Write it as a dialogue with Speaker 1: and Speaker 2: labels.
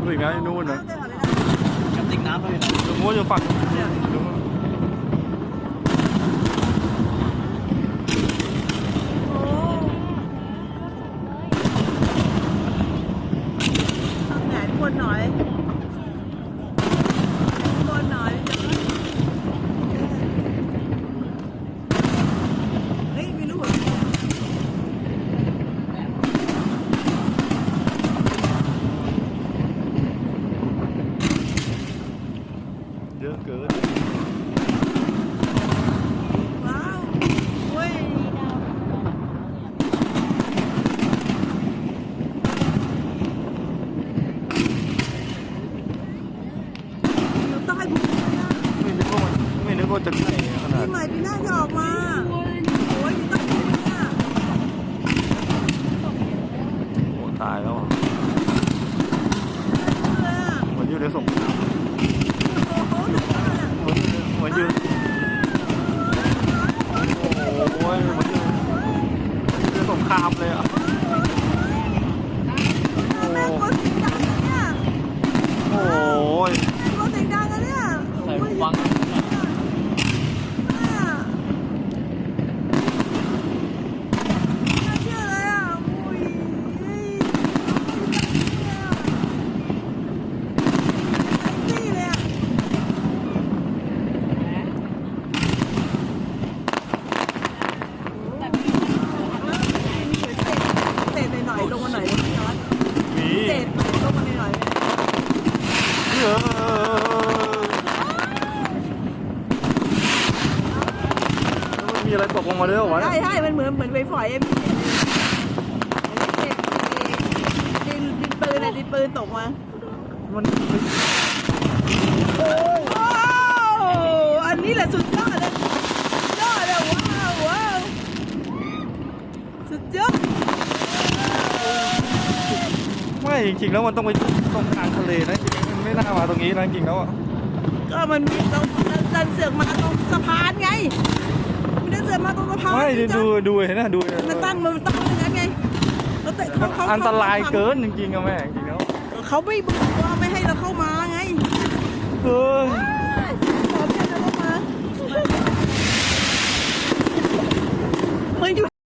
Speaker 1: ดูอีกไงนู่น
Speaker 2: นะกับติกน้ำไปเลยดูมูอ
Speaker 1: ยู่
Speaker 2: ฝั่งหน่อ
Speaker 1: ย กว่าจะใกล้ขนาด
Speaker 2: ปีใหม่ปีหน้าจะออกมา โอ้ยมีตั้งแต่เนี่ย
Speaker 1: โอ้ตายแล้วอะ
Speaker 2: เลยอะ
Speaker 1: เหมือนอยู่ในสงคราม
Speaker 2: โอ้โหถึงแล้วอะ
Speaker 1: เหมือนเหมือนอยู่โอ้ยเหมือนอยู่ในสงครามเลยอะโอ้
Speaker 2: แม่งคนเสียงดังนะเนี่ย
Speaker 1: โอ้ย
Speaker 2: แม่งคนเสียงดังนะเนี่ย
Speaker 3: ใส่หูฟัง
Speaker 2: เนี่ยน่าเชื่อเลยอะโอ้ยเฮ้ยแท็กซี่เลยอะ เศษหน่อยๆลงมาหน่อยเลยพี่น็อต
Speaker 1: มี
Speaker 2: เศษลงมาหน่อย
Speaker 1: เยอะแล้ว มันมีอะไรตกลงมาด้วยเหรอวะ
Speaker 2: ใช่ใช่มันเหมือนเหมือนไฟฝอยเอ็มดินดินปืนอะดินปืนตกมา
Speaker 1: มัน
Speaker 2: ว้อันนี้แหละสุดยอดเลยสุดยอดเลยว้าวว้าวสุดยอด
Speaker 1: ไม่จริงๆแล้วมันต้องไปตรงกลางทะเลนะจริงๆมันไม่น่ามาตรงนี้นะจริงๆแล้วอะ
Speaker 2: ก็มันมีตรงดันเสือกมาตรงสะพานไง มันดันเสือกมาตรงสะพาน
Speaker 1: ไม่ดูดูเห็นนะดู
Speaker 2: มันตั้งมันตั้งอย่างนั้นไงแล้วแต่เขาเขา
Speaker 1: อันตรายเกินจริงๆอะแม่จริงๆแล้ว
Speaker 2: เขาไม่บอกว่าไม่ให้เราเข้ามาไง
Speaker 1: เฮ้ย